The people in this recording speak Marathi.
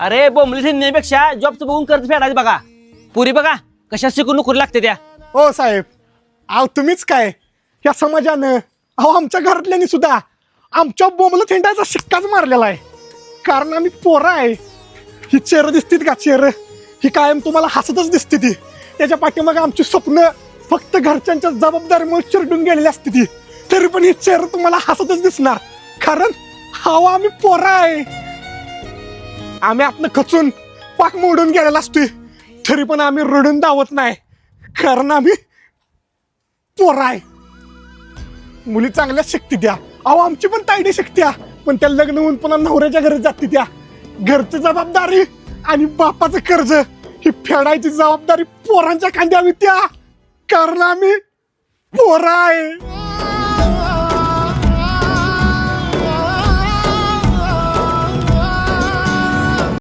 अरे बोंबली नेण्यापेक्षा जॉबचं बघून कर्ज फेडायचं बघा. पुरी बघा कशा शिकून नोकरी लागते त्या. हो साहेब. अहो तुम्हीच काय? या समाजानं अहो आमच्या घरातल्यानी सुद्धा आमच्या बोंबलं थिंडायचा शिक्काच मारलेला आहे. कारण आम्ही पोरं आहे. ही चेहरं दिसतीत का चेहरं? ही कायम तुम्हाला हसतच दिसते ती. त्याच्या पाठीमागे आमची स्वप्न फक्त घरच्यांच्या जबाबदारीमुळे चिरडून गेलेली असते ती. तरी पण ही चेहरं तुम्हाला हसतच दिसणार. कारण हवा आम्ही पोरं आहे. आम्ही आतनं खचून पाक मोडून गेलेला असतोय. तरी पण आम्ही रडून धावत नाही. कारण आम्ही पोर आहे. मुली चांगल्या शक्ती द्या अहो आमची पण तायडी शक्ती द्या पण त्या लग्न होऊन पुन्हा नवऱ्याच्या घरी जाते त्या. घरची जबाबदारी आणि बापाचं कर्ज ही फेडायची जबाबदारी पोरांच्या खांद्यावी त्या. कारण आम्ही पोर आहे.